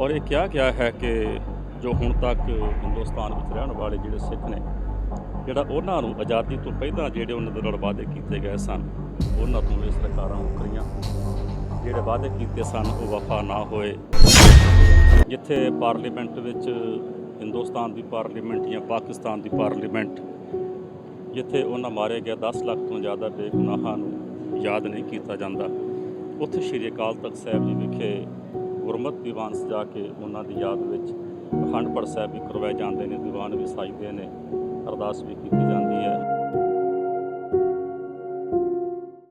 ਔਰ ਇਹ ਕਿਹਾ ਗਿਆ ਹੈ ਕਿ ਜੋ ਹੁਣ ਤੱਕ ਹਿੰਦੁਸਤਾਨ ਵਿੱਚ ਰਹਿਣ ਵਾਲੇ ਜਿਹੜੇ ਸਿੱਖ ਨੇ, ਜਿਹੜਾ ਉਹਨਾਂ ਨੂੰ ਆਜ਼ਾਦੀ ਤੋਂ ਪਹਿਲਾਂ ਜਿਹੜੇ ਉਹਨਾਂ ਦੇ ਨਾਲ ਵਾਅਦੇ ਕੀਤੇ ਗਏ ਸਨ, ਉਹਨਾਂ ਤੋਂ ਇਹ ਸਰਕਾਰਾਂ ਮੁਕਰੀਆਂ ਜਿਹੜੇ ਵਾਅਦੇ ਕੀਤੇ ਸਨ, ਉਹ ਵਫਾ ਨਾ ਹੋਏ। ਜਿੱਥੇ ਪਾਰਲੀਮੈਂਟ ਵਿੱਚ ਹਿੰਦੁਸਤਾਨ ਦੀ ਪਾਰਲੀਮੈਂਟ ਜਾਂ ਪਾਕਿਸਤਾਨ ਦੀ ਪਾਰਲੀਮੈਂਟ, ਜਿੱਥੇ ਉਹਨਾਂ ਮਾਰੇ ਗਏ 10 ਲੱਖ ਤੋਂ ਜ਼ਿਆਦਾ ਬੇਗੁਨਾਹਾਂ ਨੂੰ ਯਾਦ ਨਹੀਂ ਕੀਤਾ ਜਾਂਦਾ, ਉੱਥੇ ਸ਼੍ਰੀ ਅਕਾਲ ਤਖਤ ਸਾਹਿਬ ਜੀ ਵਿਖੇ ਗੁਰਮਤਿ ਦੀਵਾਨ ਸਜਾ ਕੇ ਉਹਨਾਂ ਦੀ ਯਾਦ ਵਿੱਚ ਅਖੰਡ ਪਾਠ ਸਾਹਿਬ ਵੀ ਕਰਵਾਏ ਜਾਂਦੇ ਨੇ, ਦੀਵਾਨ ਵੀ ਸਾਜਦੇ ਨੇ, ਅਰਦਾਸ ਵੀ ਕੀਤੀ ਜਾਂਦੀ ਹੈ।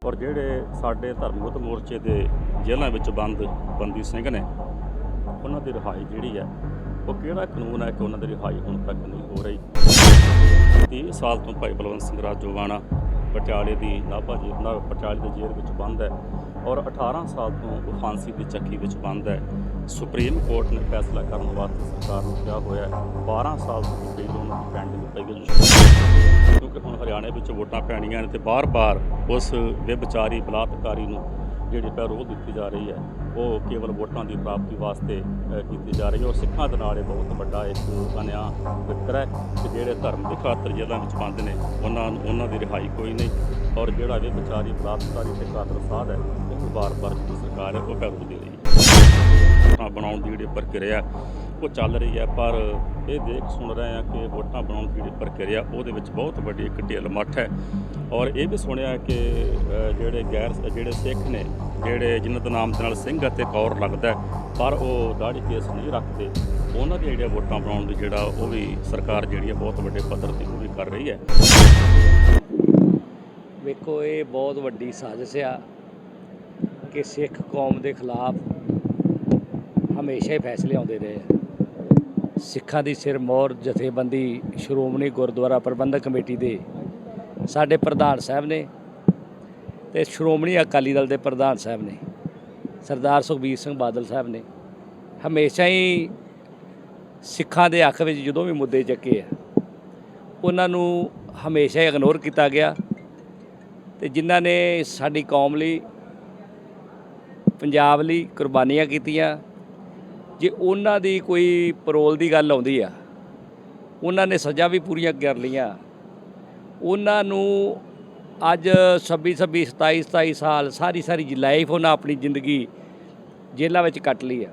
ਔਰ ਜਿਹੜੇ ਸਾਡੇ ਧਰਮਗਤ ਮੋਰਚੇ ਦੇ ਜੇਲ੍ਹਾਂ ਵਿੱਚ ਬੰਦ ਬੰਦੀ ਸਿੰਘ ਨੇ, ਉਹਨਾਂ ਦੀ ਰਿਹਾਈ ਜਿਹੜੀ ਹੈ, ਉਹ ਕਿਹੜਾ ਕਾਨੂੰਨ ਹੈ ਕਿ ਉਹਨਾਂ ਦੀ ਰਿਹਾਈ ਹੁਣ ਤੱਕ ਨਹੀਂ ਹੋ ਰਹੀ? 30 ਸਾਲ ਤੋਂ ਭਾਈ ਬਲਵੰਤ ਸਿੰਘ ਰਾਜੋਵਾਣਾ ਪਟਿਆਲੇ ਦੀ ਨਾਭਾ ਜੇਲ੍ਹ ਨਾਲ ਪਟਿਆਲੇ ਦੀ ਜੇਲ੍ਹ ਵਿੱਚ ਬੰਦ ਹੈ। ਔਰ 18 ਸਾਲ ਤੋਂ ਉਹ ਫਾਂਸੀ ਦੀ ਚੱਕੀ ਵਿੱਚ ਬੰਦ ਹੈ। ਸੁਪਰੀਮ ਕੋਰਟ ਨੇ ਫੈਸਲਾ ਕਰਨ ਵਾਸਤੇ ਸਰਕਾਰ ਨੂੰ ਕਿਹਾ ਹੋਇਆ ਹੈ 12 ਸਾਲ ਤੋਂ ਬੇਲ ਉਹਨਾਂ ਦੀ ਪੈਂਡਿੰਗ ਪਈ ਹੈ ਕਿਉਂਕਿ ਹੁਣ ਹਰਿਆਣੇ ਵਿੱਚ ਵੋਟਾਂ ਪੈਣੀਆਂ ਨੇ ਤੇ ਬਾਰ-ਬਾਰ ਉਸ ਵਿਭਚਾਰੀ, ਬਲਾਤਕਾਰੀ ਨੂੰ ਜਿਹੜੀ ਪੈਰੋਲ ਦਿੱਤੀ ਜਾ ਰਹੀ ਹੈ, ਉਹ ਕੇਵਲ ਵੋਟਾਂ ਦੀ ਪ੍ਰਾਪਤੀ ਵਾਸਤੇ ਕੀਤੀ ਜਾ ਰਹੀ ਹੈ ਔਰ ਸਿੱਖਾਂ ਦੇ ਨਾਲ ਇਹ ਬਹੁਤ ਵੱਡਾ ਇੱਕ ਅਨਿਆ ਵਿਤਕਰਾ ਹੈ ਕਿ ਜਿਹੜੇ ਧਰਮ ਦੇ ਖਾਤਰ ਜੇਲ੍ਹਾਂ ਵਿੱਚ ਬੰਦ ਨੇ, ਉਹਨਾਂ ਉਹਨਾਂ ਦੀ ਰਿਹਾਈ ਕੋਈ ਨਹੀਂ ਔਰ ਜਿਹੜਾ ਵੀ ਵਿਚਾਰੀ ਬਲਾਤਕਾਰੀ ਤੇ ਕਾਤਲ ਸਾਧ ਹੈ ਵਾਰ ਵਾਰ ਜਿਹੜੀ ਸਰਕਾਰ ਹੈ, ਉਹ ਪੈਰੋਲ ਦੇ ਰਹੀ ਹੈ। ਵੋਟਾਂ ਬਣਾਉਣ ਦੀ ਜਿਹੜੀ ਪ੍ਰਕਿਰਿਆ, ਉਹ ਚੱਲ ਰਹੀ ਹੈ, ਪਰ ਇਹ ਦੇਖ ਸੁਣ ਰਹੇ ਹਾਂ ਕਿ ਵੋਟਾਂ ਬਣਾਉਣ ਦੀ ਜਿਹੜੀ ਪ੍ਰਕਿਰਿਆ, ਉਹਦੇ ਵਿੱਚ ਬਹੁਤ ਵੱਡੀ ਇੱਕ ਢਿੱਲ ਮੱਠ ਹੈ। ਔਰ ਇਹ ਵੀ ਸੁਣਿਆ ਕਿ ਜਿਹੜੇ ਗੈਰ, ਜਿਹੜੇ ਸਿੱਖ ਨੇ, ਜਿਹੜੇ ਜਿਨ੍ਹਾਂ ਦਾ ਨਾਮ ਦੇ ਨਾਲ ਸਿੰਘ ਅਤੇ ਕੌਰ ਲੱਗਦਾ ਪਰ ਉਹ ਦਾੜੀ ਕੇਸ ਨਹੀਂ ਰੱਖਦੇ। ਉਹਨਾਂ ਦੀ ਜਿਹੜੀਆਂ ਵੋਟਾਂ ਬਣਾਉਣ ਦੀ ਜਿਹੜਾ, ਉਹ ਵੀ ਸਰਕਾਰ ਜਿਹੜੀ ਹੈ, ਬਹੁਤ ਵੱਡੇ ਪੱਧਰ ਤੇ ਉਹ ਵੀ ਕਰ ਰਹੀ ਹੈ। ਵੇਖੋ, ਇਹ ਬਹੁਤ ਵੱਡੀ ਸਾਜ਼ਿਸ਼ ਆ। ਕਿ ਸਿੱਖ ਕੌਮ ਦੇ ਖਿਲਾਫ ਹਮੇਸ਼ਾ ਹੀ ਫੈਸਲੇ ਆਉਂਦੇ ਰਹੇ ਆ। ਸਿੱਖਾਂ ਦੀ ਸਿਰਮੌਰ ਜਥੇਬੰਦੀ, ਸ਼੍ਰੋਮਣੀ ਗੁਰਦੁਆਰਾ ਪ੍ਰਬੰਧਕ ਕਮੇਟੀ ਦੇ ਸਾਡੇ ਪ੍ਰਧਾਨ ਸਾਹਿਬ ਨੇ ਤੇ ਸ਼੍ਰੋਮਣੀ ਅਕਾਲੀ ਦਲ ਦੇ ਪ੍ਰਧਾਨ ਸਾਹਿਬ ਨੇ, ਸਰਦਾਰ ਸੁਖਬੀਰ ਸਿੰਘ ਬਾਦਲ ਸਾਹਿਬ ਨੇ। ਹਮੇਸ਼ਾ ਹੀ ਸਿੱਖਾਂ ਦੇ ਅੱਖ ਵਿੱਚ ਜਦੋਂ ਵੀ ਮੁੱਦੇ ਚੱਕੇ ਆ, ਉਹਨਾਂ ਨੂੰ ਹਮੇਸ਼ਾ ਹੀ ਇਗਨੋਰ ਕੀਤਾ ਗਿਆ ਤੇ ਜਿਨ੍ਹਾਂ ਨੇ ਸਾਡੀ ਕੌਮ ਲਈ ਪੰਜਾਬ ਲਈ ਕੁਰਬਾਨੀਆਂ ਕੀਤੀਆਂ, ਜੇ ਉਹਨਾਂ ਦੀ ਕੋਈ ਪਰੋਲ ਦੀ ਗੱਲ ਆਉਂਦੀ ਆ, ਉਹਨਾਂ ਨੇ ਸਜ਼ਾ ਵੀ ਪੂਰੀਆਂ ਕਰ ਲਈਆਂ। ਉਹਨਾਂ ਨੂੰ ਅੱਜ 26 26 27 27 ਸਾਲ ਸਾਰੀ ਸਾਰੀ ਲਾਈਫ ਉਹਨਾਂ ਆਪਣੀ ਜ਼ਿੰਦਗੀ ਜੇਲ੍ਹਾਂ ਵਿੱਚ ਕੱਟ ਲਈ ਆ।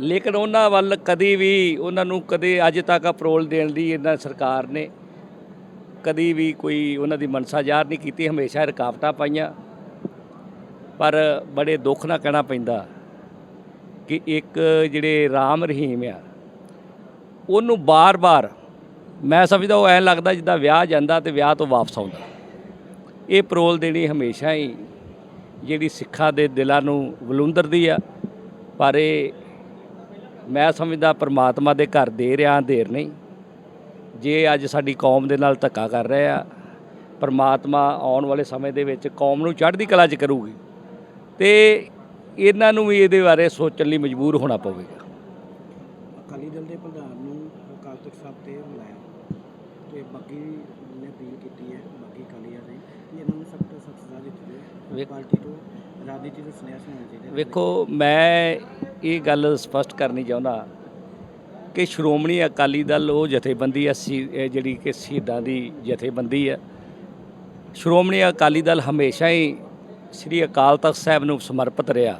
ਲੇਕਿਨ ਉਹਨਾਂ ਵੱਲ ਕਦੀ ਵੀ ਉਹਨਾਂ ਨੂੰ ਕਦੇ ਅੱਜ ਤੱਕ ਅਪਰੋਲ ਦੇਣ ਦੀ ਇਹਨਾਂ ਸਰਕਾਰ ਨੇ ਕਦੀ ਵੀ ਕੋਈ ਉਹਨਾਂ ਦੀ ਮਨਸਾ ਜ਼ਾਹਰ ਨਹੀਂ ਕੀਤੀ, ਹਮੇਸ਼ਾ ਰੁਕਾਵਟਾਂ ਪਾਈਆਂ। ਪਰ ਬੜੇ ਦੁੱਖ ਨਾਲ ਕਹਿਣਾ ਪੈਂਦਾ ਕਿ ਇੱਕ ਜਿਹੜੇ ਰਾਮ ਰਹੀਮ ਆ, ਉਹਨੂੰ ਬਾਰ-ਬਾਰ ਮੈਂ ਸਮਝਦਾ ਉਹ ਐਂ ਲੱਗਦਾ ਜਿੱਦਾਂ ਵਿਆਹ ਜਾਂਦਾ ਤੇ ਵਿਆਹ ਤੋਂ ਵਾਪਸ ਆਉਂਦਾ। ਇਹ ਪਰੋਲ ਦੇਣੀ ਹਮੇਸ਼ਾ ਹੀ ਜਿਹੜੀ ਸਿੱਖਾਂ ਦੇ ਦਿਲਾਂ ਨੂੰ ਵਲੂੰਦਰਦੀ ਆ, ਪਰ ਇਹ ਮੈਂ ਸਮਝਦਾ ਪ੍ਰਮਾਤਮਾ ਦੇ ਘਰ ਦੇ ਰਿਆਂ ਦੇਰ ਨਹੀਂ। ਜੇ ਅੱਜ ਸਾਡੀ ਕੌਮ ਦੇ ਨਾਲ ਧੱਕਾ ਕਰ ਰਹੇ ਆ, ਪਰਮਾਤਮਾ ਆਉਣ ਵਾਲੇ ਸਮੇਂ ਦੇ ਵਿੱਚ ਕੌਮ ਨੂੰ ਚੜ੍ਹਦੀ ਕਲਾ 'ਚ ਕਰੂਗੀ। ਤੇ ਇਹਨਾਂ ਨੂੰ ਵੀ ਇਹਦੇ ਬਾਰੇ ਸੋਚਣ ਲਈ ਮਜਬੂਰ ਹੋਣਾ ਪਵੇਗਾ। ਅਕਾਲੀ ਦਲ ਦੇ ਪ੍ਰਧਾਨ ਨੂੰ ਅਕਾਲ ਤਖਤ ਸਾਹਿਬ ਤੇ ਬੁਲਾਇਆ ਤੇ ਬਾਕੀ ਨੇ ਅਪੀਲ ਕੀਤੀ ਹੈ ਬਾਕੀ ਅਕਾਲੀਆਂ ਨੇ ਕਿ ਇਹਨਾਂ ਨੂੰ ਸਖਤ ਤੋਂ ਸਖਤ ਸਜ਼ਾ ਦਿੱਤੀ ਵੇਖ- ਪਾਰਟੀ ਤੋਂ ਰਾਜਨੀਤੀ ਤੋਂ ਸੁਨੇਹਾ ਸੁਣਾਉਣਾ ਚਾਹੀਦਾ ਵੇਖੋ ਮੈਂ ਇਹ ਗੱਲ ਸਪਸ਼ਟ ਕਰਨੀ ਚਾਹੁੰਦਾ ਕਿ ਸ਼੍ਰੋਮਣੀ ਅਕਾਲੀ ਦਲ ਉਹ ਜਥੇਬੰਦੀ ਇਹ ਜਿਹੜੀ ਕਿ ਸ਼ਹੀਦਾਂ ਦੀ ਜਥੇਬੰਦੀ ਆ ਸ਼੍ਰੋਮਣੀ ਅਕਾਲੀ ਦਲ ਹਮੇਸ਼ਾ ਹੀ ਸ੍ਰੀ ਅਕਾਲ ਤਖਤ ਸਾਹਿਬ ਨੂੰ ਸਮਰਪਿਤ ਰਿਹਾ।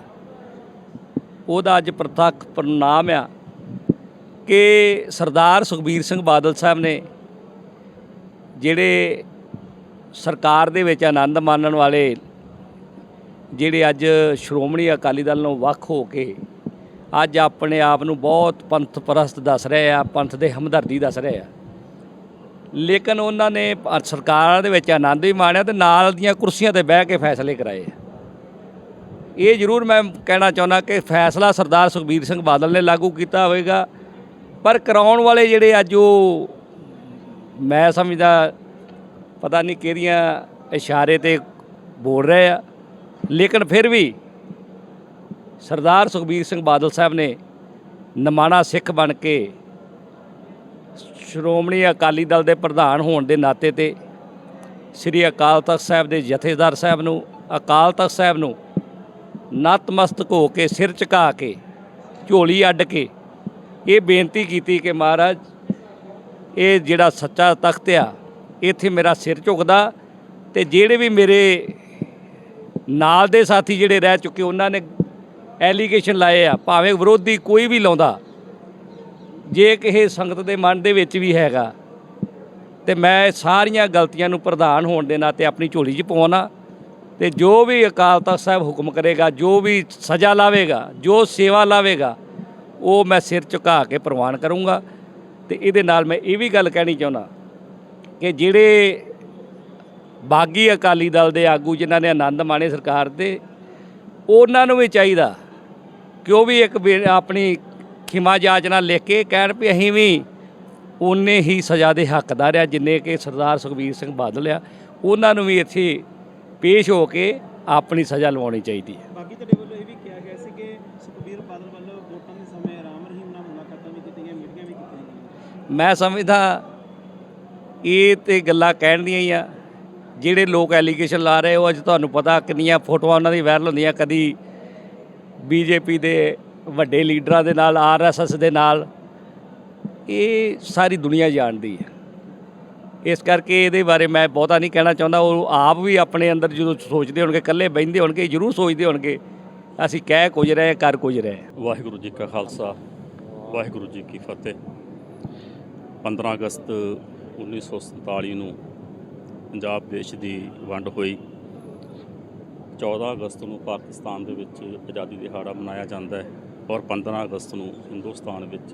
ਉਹਦਾ ਅੱਜ ਪ੍ਰਤੱਖ ਪ੍ਰਣਾਮ ਆ ਕਿ ਸਰਦਾਰ ਸੁਖਬੀਰ ਸਿੰਘ ਬਾਦਲ ਸਾਹਿਬ ਨੇ ਜਿਹੜੇ ਸਰਕਾਰ ਦੇ ਵਿੱਚ ਆਨੰਦ ਮਾਣਨ ਵਾਲੇ ਜਿਹੜੇ ਅੱਜ ਸ਼੍ਰੋਮਣੀ ਅਕਾਲੀ ਦਲ ਨੂੰ ਵੱਖ ਹੋ ਕੇ ਅੱਜ ਆਪਣੇ ਆਪ ਨੂੰ ਬਹੁਤ ਪੰਥ ਪ੍ਰਸਤ ਦੱਸ ਰਹੇ ਆ, ਪੰਥ ਦੇ ਹਮਦਰਦੀ ਦੱਸ ਰਹੇ ਆ। ਲੇਕਿਨ ਉਹਨਾਂ ਨੇ ਪ- ਸਰਕਾਰਾਂ ਦੇ ਵਿੱਚ ਆਨੰਦ ਵੀ ਮਾਣਿਆ ਤੇ ਨਾਲ ਦੀਆਂ ਕੁਰਸੀਆਂ ਤੇ ਬਹਿ ਕੇ ਫੈਸਲੇ ਕਰਾਏ। ਇਹ ਜ਼ਰੂਰ ਮੈਂ ਕਹਿਣਾ ਚਾਹੁੰਦਾ ਕਿ ਫੈਸਲਾ ਸਰਦਾਰ ਸੁਖਬੀਰ ਸਿੰਘ ਬਾਦਲ ਨੇ ਲਾਗੂ ਕੀਤਾ ਹੋਵੇਗਾ। ਪਰ ਕਰਾਉਣ ਵਾਲੇ ਜਿਹੜੇ ਅੱਜ ਉਹ, ਮੈਂ ਸਮਝਦਾ, ਪਤਾ ਨਹੀਂ ਕਿਹੜੀਆਂ ਇਸ਼ਾਰੇ ਤੇ ਬੋਲ ਰਹੇ ਆ। ਲੇਕਿਨ ਫਿਰ ਵੀ ਸਰਦਾਰ ਸੁਖਬੀਰ ਸਿੰਘ ਬਾਦਲ ਸਾਹਿਬ ਨੇ ਨਮਾਣਾ ਸਿੱਖ ਬਣ ਕੇ ਸ਼੍ਰੋਮਣੀ ਅਕਾਲੀ ਦਲ ਦੇ ਪ੍ਰਧਾਨ ਹੋਣ ਦੇ ਨਾਤੇ ਤੇ ਸ੍ਰੀ ਅਕਾਲ ਤਖਤ ਸਾਹਿਬ ਦੇ ਜਥੇਦਾਰ ਸਾਹਿਬ ਨੂੰ, ਅਕਾਲ ਤਖਤ ਸਾਹਿਬ ਨੂੰ ਨਤਮਸਤਕ ਹੋ ਕੇ ਸਿਰ ਝੁਕਾ ਕੇ, ਝੋਲੀ ਅੱਡ ਕੇ ਇਹ ਬੇਨਤੀ ਕੀਤੀ ਕਿ ਮਹਾਰਾਜ, ਇਹ ਜਿਹੜਾ ਸੱਚਾ ਤਖਤ ਆ, ਇੱਥੇ ਮੇਰਾ ਸਿਰ ਝੁਕਦਾ ਤੇ ਜਿਹੜੇ ਵੀ ਮੇਰੇ ਨਾਲ ਦੇ ਸਾਥੀ ਜਿਹੜੇ ਰਹਿ ਚੁੱਕੇ ਉਹਨਾਂ ਨੇ ਐਲੀਗੇਸ਼ਨ ਲਾਏ ਆ, ਭਾਵੇਂ ਵਿਰੋਧੀ ਕੋਈ ਵੀ ਲਾਉਂਦਾ ਜੇ ਕਿਸੇ ਸੰਗਤ ਦੇ ਮਨ ਦੇ ਵਿੱਚ ਵੀ ਹੈਗਾ, ਤੇ ਮੈਂ ਸਾਰੀਆਂ ਗਲਤੀਆਂ ਨੂੰ ਪ੍ਰਧਾਨ ਹੋਣ ਦੇ ਨਾਤੇ ਆਪਣੀ ਝੋਲੀ 'ਚ ਪਾਉਣਾ ਤੇ ਜੋ ਵੀ ਅਕਾਲ ਤਖਤ ਸਾਹਿਬ ਹੁਕਮ ਕਰੇਗਾ, ਜੋ ਵੀ ਸਜ਼ਾ ਲਾਵੇਗਾ, ਜੋ ਸੇਵਾ ਲਾਵੇਗਾ, ਉਹ ਮੈਂ ਸਿਰ ਝੁਕਾ ਕੇ ਪ੍ਰਵਾਨ ਕਰੂੰਗਾ। ਤੇ ਇਹਦੇ ਨਾਲ ਮੈਂ ਇਹ ਵੀ ਗੱਲ ਕਹਿਣੀ ਚਾਹੁੰਦਾ ਕਿ ਜਿਹੜੇ ਬਾਗੀ ਅਕਾਲੀ ਦਲ ਦੇ ਆਗੂ ਜਿਨ੍ਹਾਂ ਨੇ ਆਨੰਦ ਮਾਣੇ ਸਰਕਾਰ ਦੇ, ਉਹਨਾਂ ਨੂੰ ਵੀ ਚਾਹੀਦਾ ਕਿ ਉਹ ਵੀ ਇੱਕ ਬੇ- ਆਪਣੀ ਖਿਮਾ ਜਾਚਨਾ ਲਿਖ ਕੇ ਕਹਿਣ ਵੀ ਅਸੀਂ ਵੀ ਉਨੇ ਹੀ ਸਜ਼ਾ ਦੇ ਹੱਕਦਾਰ ਆ ਜਿੰਨੇ ਕਿ ਸਰਦਾਰ ਸੁਖਬੀਰ ਸਿੰਘ ਬਾਦਲ ਆ ਉਹਨਾਂ ਨੂੰ ਵੀ ਇੱਥੇ ਪੇਸ਼ ਹੋ ਕੇ ਆਪਣੀ ਸਜ਼ਾ ਲਵਾਉਣੀ ਚਾਹੀਦੀ ਹੈ। ਬਾਕੀ ਤੁਹਾਡੇ ਵੱਲੋਂ ਇਹ ਵੀ ਕਿਹਾ ਗਿਆ ਸੀ ਕਿ ਸੁਖਬੀਰ ਬਾਦਲ ਵੱਲੋਂ ਵੋਟਾਂ ਦੇ ਸਮੇਂ ਰਾਮ ਰਹੀਮ ਨਾਲ ਮੁਲਾਕਾਤਾਂ ਵੀ ਕੀਤੀਆਂ ਮੀਟਿੰਗਾਂ ਵੀ ਕੀਤੀਆਂ ਮੈਂ ਸਮਝਦਾ ਇਹ ਤੇ ਗੱਲਾਂ ਕਹਿਣ ਦੀਆਂ ਹੀ ਆ। ਜਿਹੜੇ ਲੋਕ ਐਲੀਗੇਸ਼ਨ ਲਾ ਰਹੇ ਉਹ ਅੱਜ ਤੁਹਾਨੂੰ ਪਤਾ ਕਿੰਨੀਆਂ ਫੋਟੋਆਂ ਉਹਨਾਂ ਦੀ ਵਾਇਰਲ ਹੁੰਦੀਆਂ ਕਦੀ ਬੀਜੇਪੀ ਦੇ ਵੱਡੇ ਲੀਡਰਾਂ ਦੇ ਨਾਲ ਆਰਐਸਐਸ ਦੇ ਨਾਲ, ਇਹ ਸਾਰੀ ਦੁਨੀਆ ਜਾਣਦੀ ਹੈ। ਇਸ ਕਰਕੇ ਇਹਦੇ ਬਾਰੇ ਮੈਂ ਬਹੁਤਾ ਨਹੀਂ ਕਹਿਣਾ ਚਾਹੁੰਦਾ। ਉਹ ਆਪ ਵੀ ਆਪਣੇ ਅੰਦਰ ਜਦੋਂ ਸੋਚਦੇ ਹੋਣਗੇ, ਇਕੱਲੇ ਬਹਿੰਦੇ ਹੋਣਗੇ, ਜ਼ਰੂਰ ਸੋਚਦੇ ਹੋਣਗੇ, ਅਸੀਂ ਕਹਿ ਕੁਝ ਰਹੇ, ਕਰ ਕੁਝ ਰਹੇ। ਵਾਹਿਗੁਰੂ ਜੀ ਕਾ ਖਾਲਸਾ, ਵਾਹਿਗੁਰੂ ਜੀ ਕੀ ਫਤਿਹ। 15 ਅਗਸਤ 1947 ਨੂੰ ਪੰਜਾਬ ਦੇਸ਼ ਦੀ ਵੰਡ ਹੋਈ। 14 ਅਗਸਤ ਨੂੰ ਪਾਕਿਸਤਾਨ ਦੇ ਵਿੱਚ ਆਜ਼ਾਦੀ ਦਿਹਾੜਾ ਮਨਾਇਆ ਜਾਂਦਾ ਹੈ। ਔਰ 15 ਅਗਸਤ ਨੂੰ ਹਿੰਦੁਸਤਾਨ ਵਿੱਚ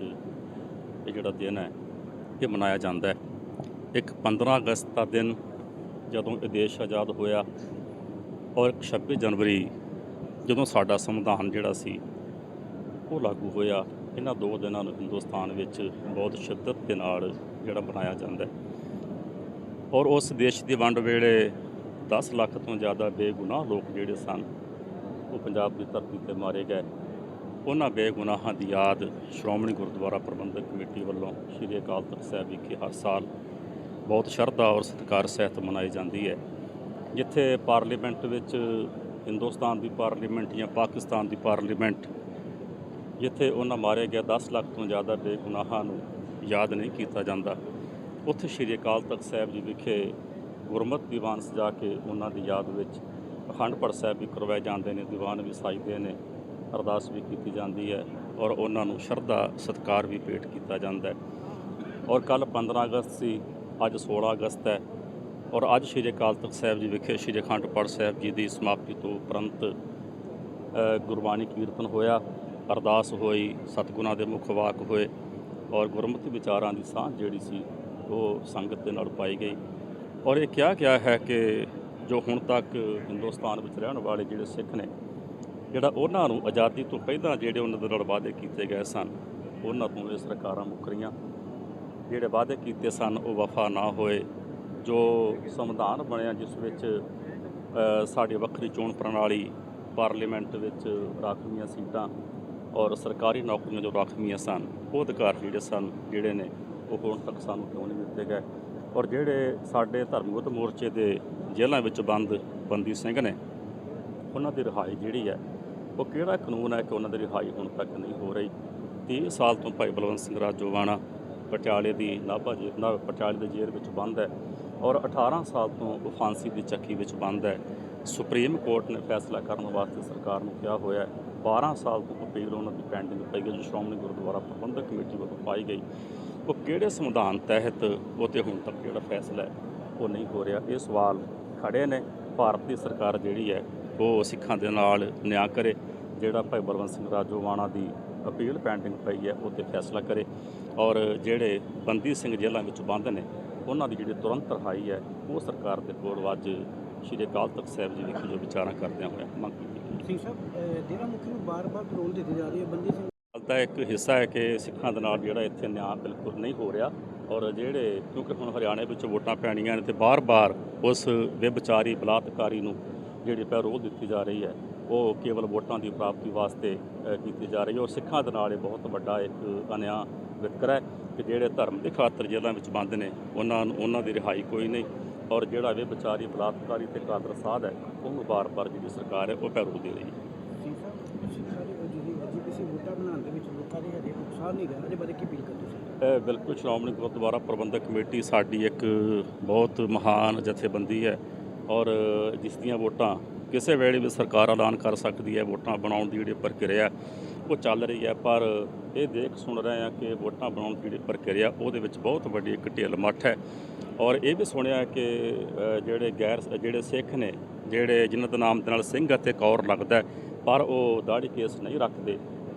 ਇਹ ਜਿਹੜਾ ਦਿਨ ਹੈ, ਇਹ ਮਨਾਇਆ ਜਾਂਦਾ ਹੈ। ਇੱਕ 15 ਅਗਸਤ ਦਾ ਦਿਨ ਜਦੋਂ ਇਹ ਦੇਸ਼ ਆਜ਼ਾਦ ਹੋਇਆ ਔਰ ਇੱਕ 26 ਜਨਵਰੀ ਜਦੋਂ ਸਾਡਾ ਸੰਵਿਧਾਨ ਜਿਹੜਾ ਸੀ, ਉਹ ਲਾਗੂ ਹੋਇਆ, ਇਹਨਾਂ ਦੋ ਦਿਨਾਂ ਨੂੰ ਹਿੰਦੁਸਤਾਨ ਵਿੱਚ ਬਹੁਤ ਸ਼ਿੱਦਤ ਦੇ ਨਾਲ ਜਿਹੜਾ ਮਨਾਇਆ ਜਾਂਦਾ ਹੈ। ਔਰ ਉਸ ਦੇਸ਼ ਦੀ ਵੰਡ ਵੇਲੇ 10 ਲੱਖ ਤੋਂ ਜ਼ਿਆਦਾ ਬੇਗੁਨਾਹ ਲੋਕ ਜਿਹੜੇ ਸਨ, ਉਹ ਪੰਜਾਬ ਦੀ ਧਰਤੀ ਤੇ ਮਾਰੇ ਗਏ। ਉਹਨਾਂ ਬੇਗੁਨਾਹਾਂ ਦੀ ਯਾਦ ਸ਼੍ਰੋਮਣੀ ਗੁਰਦੁਆਰਾ ਪ੍ਰਬੰਧਕ ਕਮੇਟੀ ਵੱਲੋਂ ਸ਼੍ਰੀ ਅਕਾਲ ਤਖਤ ਸਾਹਿਬ ਵਿਖੇ ਹਰ ਸਾਲ ਬਹੁਤ ਸ਼ਰਧਾ ਔਰ ਸਤਿਕਾਰ ਸਹਿਤ ਮਨਾਈ ਜਾਂਦੀ ਹੈ, ਜਿੱਥੇ ਪਾਰਲੀਮੈਂਟ ਵਿੱਚ ਹਿੰਦੁਸਤਾਨ ਦੀ ਪਾਰਲੀਮੈਂਟ ਜਾਂ ਪਾਕਿਸਤਾਨ ਦੀ ਪਾਰਲੀਮੈਂਟ, ਜਿੱਥੇ ਉਹਨਾਂ ਮਾਰੇ ਗਿਆ 10 ਲੱਖ ਤੋਂ ਜ਼ਿਆਦਾ ਬੇਗੁਨਾਹਾਂ ਨੂੰ ਯਾਦ ਨਹੀਂ ਕੀਤਾ ਜਾਂਦਾ। ਉੱਥੇ ਸ਼੍ਰੀ ਅਕਾਲ ਤਖਤ ਸਾਹਿਬ ਜੀ ਵਿਖੇ ਗੁਰਮਤਿ ਦੀਵਾਨ ਸਜਾ ਕੇ ਉਹਨਾਂ ਦੀ ਯਾਦ ਵਿੱਚ ਅਖੰਡ ਪਾਠ ਸਾਹਿਬ ਵੀ ਕਰਵਾਏ ਜਾਂਦੇ ਨੇ, ਦੀਵਾਨ ਵੀ ਸਾਜਦੇ ਨੇ। ਅਰਦਾਸ ਵੀ ਕੀਤੀ ਜਾਂਦੀ ਹੈ ਔਰ ਉਹਨਾਂ ਨੂੰ ਸ਼ਰਧਾ ਸਤਿਕਾਰ ਵੀ ਭੇਟ ਕੀਤਾ ਜਾਂਦਾ ਹੈ। ਔਰ ਕੱਲ 15 ਅਗਸਤ ਸੀ, ਅੱਜ 16 ਅਗਸਤ ਹੈ ਔਰ ਅੱਜ ਸ਼੍ਰੀ ਅਕਾਲ ਤਖਤ ਸਾਹਿਬ ਜੀ ਵਿਖੇ ਸ਼੍ਰੀ ਅਖੰਡ ਪਾਠ ਸਾਹਿਬ ਜੀ ਦੀ ਸਮਾਪਤੀ ਤੋਂ ਉਪਰੰਤ ਗੁਰਬਾਣੀ ਕੀਰਤਨ ਹੋਇਆ, ਅਰਦਾਸ ਹੋਈ, ਸਤਿਗੁਰਾਂ ਦੇ ਮੁਖ ਵਾਕ ਹੋਏ ਔਰ ਗੁਰਮਤਿ ਵਿਚਾਰਾਂ ਦੀ ਸਾਂਝ ਜਿਹੜੀ ਸੀ ਉਹ ਸੰਗਤ ਦੇ ਨਾਲ ਪਾਈ ਗਈ ਔਰ ਇਹ ਕਿਹਾ ਗਿਆ ਹੈ ਕਿ ਜੋ ਹੁਣ ਤੱਕ ਹਿੰਦੁਸਤਾਨ ਵਿੱਚ ਰਹਿਣ ਵਾਲੇ ਜਿਹੜੇ ਸਿੱਖ ਨੇ ਜਿਹੜਾ ਉਹਨਾਂ ਨੂੰ ਆਜ਼ਾਦੀ ਤੋਂ ਪਹਿਲਾਂ ਜਿਹੜੇ ਉਹਨਾਂ ਦੇ ਨਾਲ ਵਾਅਦੇ ਕੀਤੇ ਗਏ ਸਨ, ਉਹਨਾਂ ਤੋਂ ਇਹ ਸਰਕਾਰਾਂ ਮੁੱਕਰੀਆਂ ਜਿਹੜੇ ਵਾਅਦੇ ਕੀਤੇ ਸਨ, ਉਹ ਵਫਾ ਨਾ ਹੋਏ। ਜੋ ਸੰਵਿਧਾਨ ਬਣਿਆ, ਜਿਸ ਵਿੱਚ ਸਾਡੀ ਵੱਖਰੀ ਚੋਣ ਪ੍ਰਣਾਲੀ, ਪਾਰਲੀਮੈਂਟ ਵਿੱਚ ਰਾਖਵੀਆਂ ਸੀਟਾਂ ਔਰ ਸਰਕਾਰੀ ਨੌਕਰੀਆਂ ਜੋ ਰਾਖਵੀਆਂ ਸਨ, ਉਹ ਅਧਿਕਾਰ ਜਿਹੜੇ ਸਨ, ਜਿਹੜੇ ਨੇ, ਉਹ ਹੁਣ ਤੱਕ ਸਾਨੂੰ ਕਿਉਂ ਨਹੀਂ ਦਿੱਤੇ ਗਏ? ਔਰ ਜਿਹੜੇ ਸਾਡੇ ਧਰਮਗਤ ਮੋਰਚੇ ਦੇ ਜੇਲ੍ਹਾਂ ਵਿੱਚ ਬੰਦ ਬੰਦੀ ਸਿੰਘ ਨੇ, ਉਹਨਾਂ ਦੀ ਰਿਹਾਈ ਜਿਹੜੀ ਹੈ ਉਹ ਕਿਹੜਾ ਕਾਨੂੰਨ ਹੈ ਕਿ ਉਹਨਾਂ ਦੀ ਰਿਹਾਈ ਹੁਣ ਤੱਕ ਨਹੀਂ ਹੋ ਰਹੀ? 30 ਸਾਲ ਤੋਂ ਭਾਈ ਬਲਵੰਤ ਸਿੰਘ ਰਾਜੋਵਾਣਾ ਪਟਿਆਲੇ ਦੀ ਨਾਭਾ ਜੇਲ੍ਹ ਨਾ, ਪਟਿਆਲੇ ਦੇ ਜੇਲ੍ਹ ਵਿੱਚ ਬੰਦ ਹੈ ਔਰ 18 ਸਾਲ ਤੋਂ ਉਹ ਫਾਂਸੀ ਦੀ ਚੱਕੀ ਵਿੱਚ ਬੰਦ ਹੈ। ਸੁਪਰੀਮ ਕੋਰਟ ਨੇ ਫੈਸਲਾ ਕਰਨ ਵਾਸਤੇ ਸਰਕਾਰ ਨੂੰ ਕਿਹਾ ਹੋਇਆ ਹੈ 12 ਸਾਲ ਤੋਂ ਅਪੀਲ ਉਹਨਾਂ ਦੀ ਪੈਂਡਿੰਗ ਪਈ ਹੈ, ਜੋ ਸ਼੍ਰੋਮਣੀ ਗੁਰਦੁਆਰਾ ਪ੍ਰਬੰਧਕ ਕਮੇਟੀ ਵੱਲੋਂ ਪਾਈ ਗਈ। ਉਹ ਕਿਹੜੇ ਸੰਵਿਧਾਨ ਤਹਿਤ ਉਹ ਤੇ ਹੁਣ ਤੱਕ ਜਿਹੜਾ ਫੈਸਲਾ ਹੈ, ਉਹ ਨਹੀਂ ਹੋ ਰਿਹਾ। ਇਹ ਸਵਾਲ ਖੜੇ ਨੇ। ਭਾਰਤ ਦੀ ਸਰਕਾਰ ਜਿਹੜੀ ਹੈ ਉਹ ਸਿੱਖਾਂ ਦੇ ਨਾਲ ਨਿਆਂ ਕਰੇ ਜਿਹੜਾ ਭਾਈ ਬਲਵੰਤ ਸਿੰਘ ਰਾਜੋਵਾਣਾ ਦੀ ਅਪੀਲ ਪੈਂਡਿੰਗ ਪਈ ਹੈ ਉਹ ਤੇ ਫੈਸਲਾ ਕਰੇ। ਔਰ ਜਿਹੜੇ ਬੰਦੀ ਸਿੰਘ ਜੇਲ੍ਹਾਂ ਵਿੱਚ ਬੰਦ ਨੇ ਉਹਨਾਂ ਦੀ ਜਿਹੜੀ ਤੁਰੰਤ ਰਿਹਾਈ ਹੈ ਉਹ ਸਰਕਾਰ ਦੇ ਕੋਲ ਅੱਜ ਸ਼੍ਰੀ ਅਕਾਲ ਤਖਤ ਸਾਹਿਬ ਜੀ ਵਿਖੇ ਜੋ ਵਿਚਾਰਾਂ ਕਰਦਿਆਂ ਹੋਇਆ ਮੰਗ ਕੀਤੀ ਸਿੰਘ ਸਾਹਿਬ ਡੇਰਾ ਮੁਖੀ ਨੂੰ ਬਾਰ-ਬਾਰ ਪੈਰੋਲ ਦਿੱਤੀ ਜਾ ਰਹੀ ਹੈ ਬੰਦੀ ਸਿੰਘ ਦਾ ਇੱਕ ਹਿੱਸਾ ਹੈ ਕਿ ਸਿੱਖਾਂ ਦੇ ਨਾਲ ਜਿਹੜਾ ਇੱਥੇ ਨਿਆਂ ਬਿਲਕੁਲ ਨਹੀਂ ਹੋ ਰਿਹਾ। ਔਰ ਜਿਹੜੇ, ਕਿਉਂਕਿ ਹੁਣ ਹਰਿਆਣੇ ਵਿੱਚ ਵੋਟਾਂ ਪੈਣੀਆਂ ਨੇ ਤੇ ਬਾਰ-ਬਾਰ ਉਸ ਵਿਭਚਾਰੀ, ਬਲਾਤਕਾਰੀ ਨੂੰ ਜਿਹੜੀ ਪੈਰੋਲ ਦਿੱਤੀ ਜਾ ਰਹੀ ਹੈ, ਉਹ ਕੇਵਲ ਵੋਟਾਂ ਦੀ ਪ੍ਰਾਪਤੀ ਵਾਸਤੇ ਕੀਤੀ ਜਾ ਰਹੀ ਹੈ। ਔਰ ਸਿੱਖਾਂ ਦੇ ਨਾਲ ਇਹ ਬਹੁਤ ਵੱਡਾ ਇੱਕ ਅਨਿਆ ਵਿਤਕਰਾ ਹੈ ਕਿ ਜਿਹੜੇ ਧਰਮ ਦੇ ਖਾਤਰ ਜੇਲ੍ਹਾਂ ਵਿੱਚ ਬੰਦ ਨੇ, ਉਹਨਾਂ ਨੂੰ, ਉਹਨਾਂ ਦੀ ਰਿਹਾਈ ਕੋਈ ਨਹੀਂ। ਔਰ ਜਿਹੜਾ ਵਿਭਚਾਰੀ, ਬਲਾਤਕਾਰੀ ਤੇ ਕਾਦਰ ਸਾਧ ਹੈ, ਉਹਨੂੰ ਵਾਰ ਵਾਰ ਜਿਹੜੀ ਸਰਕਾਰ ਹੈ, ਉਹ ਪੈਰੋਲ ਦੇ ਰਹੀ ਹੈ। ਸਿੰਘ ਸਾਹਿਬ ਤੁਸੀਂ ਸਾਰੇ ਜਿਹੜੀ ਐਜੀਪੀਸੀ ਵੋਟਾਂ ਬਣਾਉਣ ਦੇ ਵਿੱਚ ਆਸਾਨ ਨਹੀਂ ਰਿਹਾ ਇਹਦੇ ਬਾਰੇ ਕੀ ਅਪੀਲ ਕਰਦੇ ਬਿਲਕੁਲ ਸ਼੍ਰੋਮਣੀ ਗੁਰਦੁਆਰਾ ਪ੍ਰਬੰਧਕ ਕਮੇਟੀ ਸਾਡੀ ਇੱਕ ਬਹੁਤ ਮਹਾਨ ਜਥੇਬੰਦੀ ਹੈ ਔਰ ਜਿਸ ਦੀਆਂ ਵੋਟਾਂ ਕਿਸੇ ਵੇਲੇ ਵੀ ਸਰਕਾਰ ਐਲਾਨ ਕਰ ਸਕਦੀ ਹੈ, ਵੋਟਾਂ ਬਣਾਉਣ ਦੀ ਜਿਹੜੀ ਪ੍ਰਕਿਰਿਆ ਉਹ ਚੱਲ ਰਹੀ ਹੈ। ਪਰ ਇਹ ਦੇਖ ਸੁਣ ਰਹੇ ਹਾਂ ਕਿ ਵੋਟਾਂ ਬਣਾਉਣ ਦੀ ਜਿਹੜੀ ਪ੍ਰਕਿਰਿਆ ਉਹਦੇ ਵਿੱਚ ਬਹੁਤ ਵੱਡੀ ਇੱਕ ਢਿੱਲ ਮੱਠ ਹੈ ਔਰ ਇਹ ਵੀ ਸੁਣਿਆ ਕਿ ਜਿਹੜੇ ਗੈਰ ਜਿਹੜੇ ਸਿੱਖ ਨੇ, ਜਿਹੜੇ ਜਿਨ੍ਹਾਂ ਦਾ ਨਾਮ ਦੇ ਨਾਲ ਸਿੰਘ ਅਤੇ ਕੌਰ ਲੱਗਦਾ ਪਰ ਉਹ ਦਾੜੀ ਕੇਸ ਨਹੀਂ ਰੱਖਦੇ।